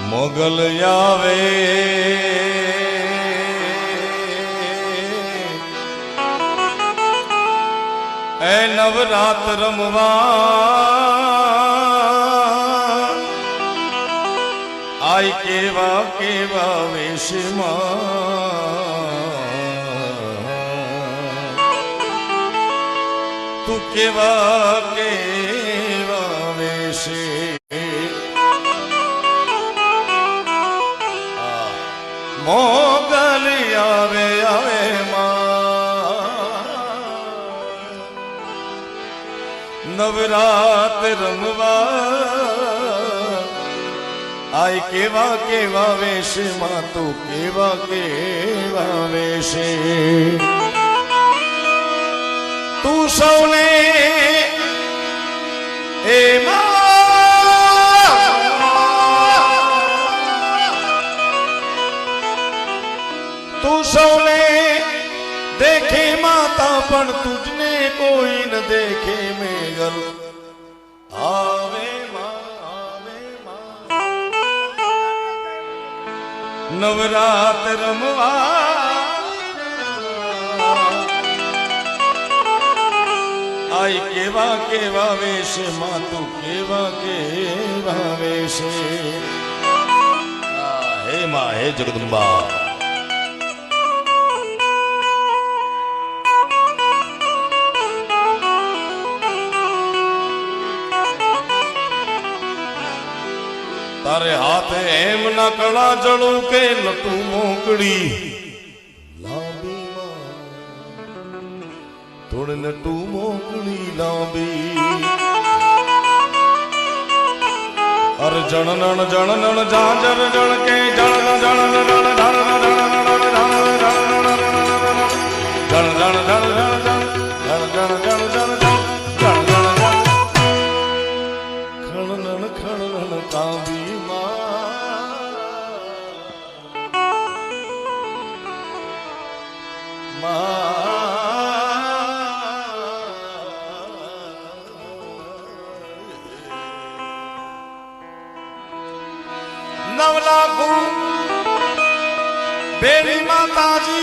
મોગલ આવે. એ નવરાત રમવા. આય કેવા કેવા વેશમાં. તું કેવા કેવા મોગલ આવે આવે માં. નવરાત રમવા. આય કેવા કેવા વેશે માં તું કેવા કેવા વેશે? પણ તુજને કોઈ ન દેખે મેઘલ. આવે નવરાત રમવા. આઈ કેવા કેવા વેશે, માં તું કેવા કેવા વેશે. હે માં, હે જગદંબા. તારે હાથે એમ ના કણા જળું કે લટું મોકળી. થોડ લટું મોકળી લાંબી. અર જણ નણ જણ નણ જાજર જણ કે જણ જણ જણ જણ ਨਵਲਾ ਗੁਰੂ ਬੇਰੀ ਮਾਤਾ ਜੀ।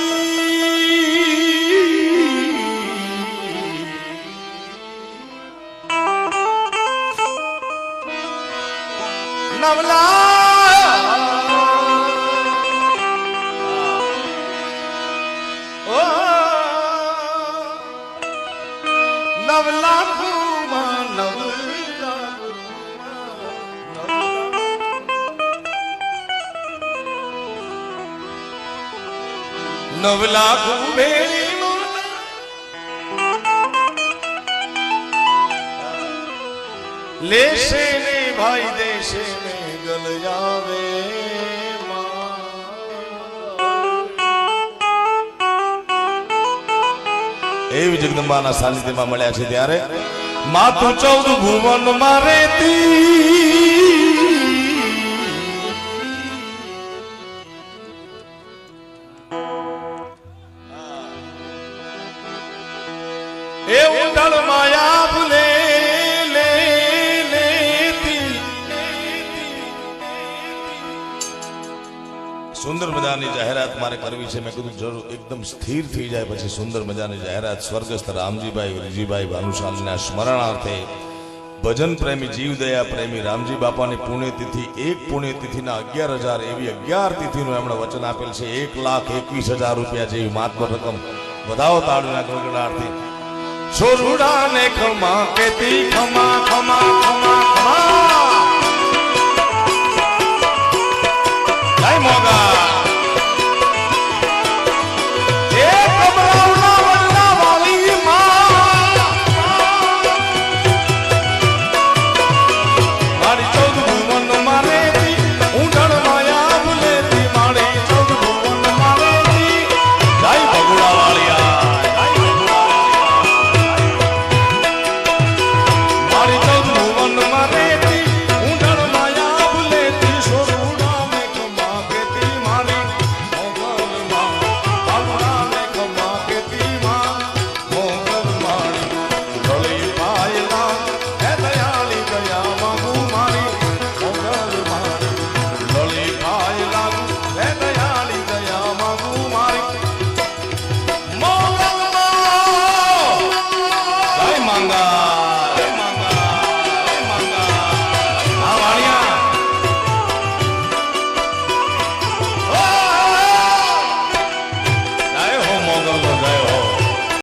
ਨਵਲਾ નવલાખુમાં નવલાખુ લેશે ને ભાઈ, દેશે ને ગલજાવે એવી જગદંબાના સાનિધ્યમાં મળ્યા છે ત્યારે માતું ચૌદ ભુવન મારે સુંદર મજાની જાહેરાત મારે કરવી છે. મેં કીધું, જરૂર, એકદમ સ્થિર થઈ જાય પછી સુંદર મજાની જાહેરાત. સ્વર્ગસ્થ રામજીભાઈ, રીજીભાઈ ભાનુશાલીના સ્મરણાર્થે ભજન પ્રેમી જીવદયા પ્રેમી રામજી બાપાની પુણ્યતિથિ, એક પુણ્યતિથિના અગિયાર હજાર એવી અગિયાર તિથિનું એમણે વચન આપેલ છે. એક લાખ એકવીસ હજાર રૂપિયા જેવી માત્ર રકમ વધાવો તાળુના ગણગણાટથી. છોરુડાને ખમા કેતી ખમા ખમા ખમા.